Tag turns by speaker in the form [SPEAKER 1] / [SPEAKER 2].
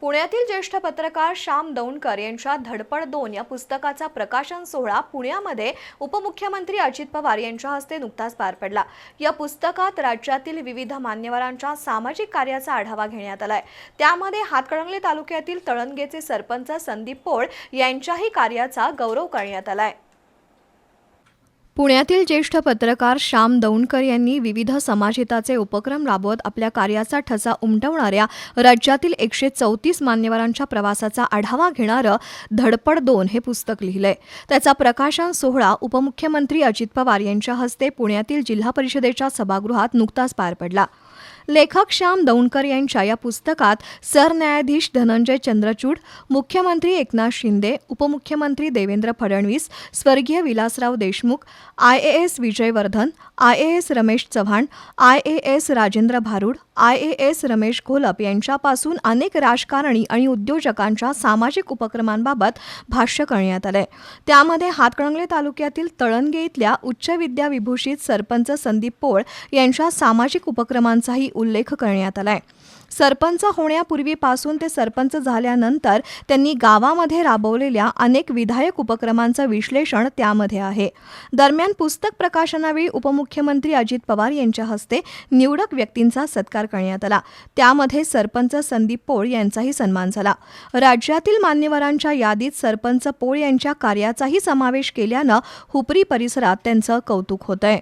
[SPEAKER 1] पुण्यातील ज्येष्ठ पत्रकार श्याम दौंडकर यांच्या धडपड दोन या पुस्तकाचा प्रकाशन सोहळा पुण्यामध्ये उपमुख्यमंत्री अजित पवार यांच्या हस्ते नुकताच पार पडला. या पुस्तकात राज्यातील विविध मान्यवरांच्या सामाजिक कार्याचा आढावा घेण्यात आलाय. त्यामध्ये हातकणंगले तालुक्यातील तळणगेचे सरपंच संदीप पोळ यांच्याही कार्याचा गौरव करण्यात आलाय. पुण्यातील ज्येष्ठ पत्रकार श्याम दौंडकर यांनी विविध समाजहिताचे उपक्रम राबवत आपल्या कार्याचा ठसा उमटवणाऱ्या राज्यातील एकशे चौतीस मान्यवरांच्या प्रवासाचा आढावा घेणारं धडपड दोन हे पुस्तक लिहिलंय. त्याचा प्रकाशन सोहळा उपमुख्यमंत्री अजित पवार यांच्या हस्ते पुण्यातील जिल्हा परिषदेच्या सभागृहात नुकताच पार पडला. लेखक श्याम दौंडकर यांच्या या पुस्तकात सरन्यायाधीश धनंजय चंद्रचूड मुख्यमंत्री एकनाथ शिंदे उपमुख्यमंत्री देवेंद्र फडणवीस स्वर्गीय Vilasrao Deshmukh I A S Vijayvardhan I A S Ramesh Chavan I A S Rajendra Bharud I A S Ramesh Gholap यांच्यापासून अनेक राजकारणी आणि उद्योजकांच्या सामाजिक उपक्रमांबाबत भाष्य करण्यात आलंय. त्यामध्ये हातकणंगले तालुक्यातील तळणगे इथल्या उच्च विद्या विभूषित सरपंच संदीप पोळ यांच्या सामाजिक उपक्रमांचाही उल्लेख करण्यात आलाय. सरपंच होण्यापूर्वीपासून ते सरपंच झाल्यानंतर त्यांनी गावामध्ये राबवलेल्या अनेक विधायक उपक्रमांचं विश्लेषण त्यामध्ये आहे. दरम्यान पुस्तक प्रकाशनावेळी उपमुख्यमंत्री अजित पवार यांच्या हस्ते निवडक व्यक्तींचा सत्कार करण्यात आला. त्यामध्ये सरपंच संदीप पोळ यांचाही सन्मान झाला. राज्यातील मान्यवरांच्या यादीत सरपंच पोळ यांच्या कार्याचाही समावेश केल्यानं हुपरी परिसरात त्यांचं कौतुक होतंय.